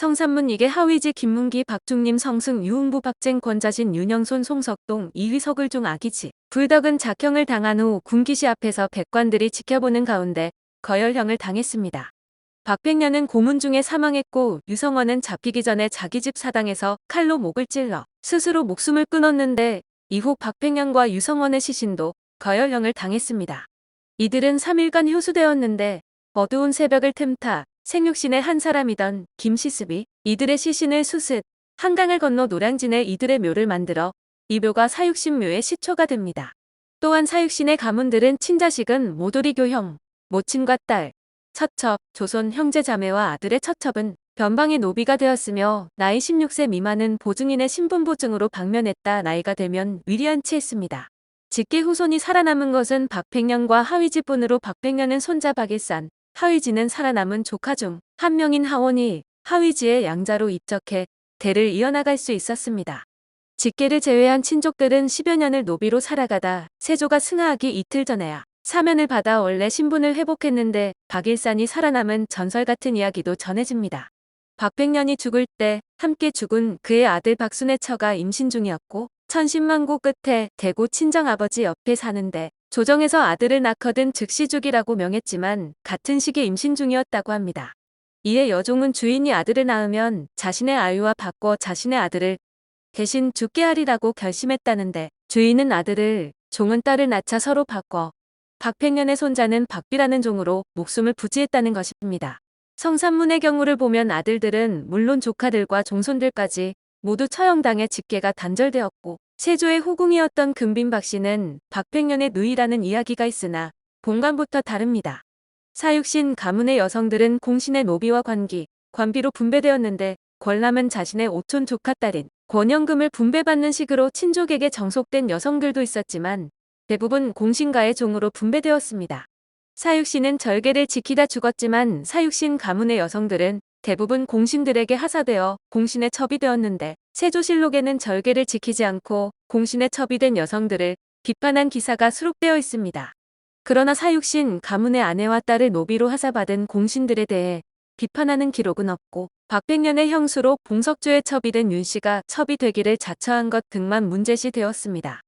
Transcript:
성산문 이계 하위지 김문기 박중림 성승 유흥부 박쟁 권자신 윤영손 송석동 이휘 서글중 아기지 불덕은 작형을 당한 후 군기시 앞에서 백관들이 지켜보는 가운데 거열형을 당했습니다. 박백년은 고문 중에 사망했고 유성원은 잡히기 전에 자기 집 사당에서 칼로 목을 찔러 스스로 목숨을 끊었는데 이후 박백년과 유성원의 시신도 거열형을 당했습니다. 이들은 3일간 효수되었는데 어두운 새벽을 틈타 생육신의 한 사람이던 김시습이 이들의 시신을 수습 한강을 건너 노량진에 이들의 묘를 만들어 이 묘가 사육신묘의 시초가 됩니다. 또한 사육신의 가문들은 친자식은 모조리 교형, 모친과 딸, 처첩, 조선 형제 자매와 아들의 처첩은 변방의 노비가 되었으며 나이 16세 미만은 보증인의 신분보증으로 방면했다 나이가 되면 위리안치했습니다. 직계 후손이 살아남은 것은 박백년과 하위지뿐으로 박백년은 손자 박일산, 하위지는 살아남은 조카 중 한 명인 하원이 하위지의 양자로 입적해 대를 이어나갈 수 있었습니다. 직계를 제외한 친족들은 10여 년을 노비로 살아가다 세조가 승하하기 이틀 전에야 사면을 받아 원래 신분을 회복했는데 박일산이 살아남은 전설 같은 이야기도 전해집니다. 박백년이 죽을 때 함께 죽은 그의 아들 박순의 처가 임신 중이었고 천신만고 끝에 대구 친정아버지 옆에 사는데 조정에서 아들을 낳거든 즉시 죽이라고 명했지만 같은 시기에 임신 중이었다고 합니다. 이에 여종은 주인이 아들을 낳으면 자신의 아유와 바꿔 자신의 아들을 대신 죽게 하리라고 결심했다는데 주인은 아들을 종은 딸을 낳자 서로 바꿔 박백년의 손자는 박비라는 종으로 목숨을 부지했다는 것입니다. 성산문의 경우를 보면 아들들은 물론 조카들과 종손들까지 모두 처형당해 직계가 단절되었고 세조의 후궁이었던 금빈 박 씨는 박백년의 누이라는 이야기가 있으나 본관부터 다릅니다. 사육신 가문의 여성들은 공신의 노비와 관기, 관비로 분배되었는데 권람은 자신의 오촌 조카 딸인 권영금을 분배받는 식으로 친족에게 정속된 여성들도 있었지만 대부분 공신가의 종으로 분배되었습니다. 사육신은 절개를 지키다 죽었지만 사육신 가문의 여성들은 대부분 공신들에게 하사되어 공신에 첩이 되었는데 세조실록에는 절개를 지키지 않고 공신에 첩이된 여성들을 비판한 기사가 수록되어 있습니다. 그러나 사육신 가문의 아내와 딸을 노비로 하사받은 공신들에 대해 비판하는 기록은 없고 박백년의 형수로 봉석주에 첩이된 윤씨가 첩이 되기를 자처한 것 등만 문제시 되었습니다.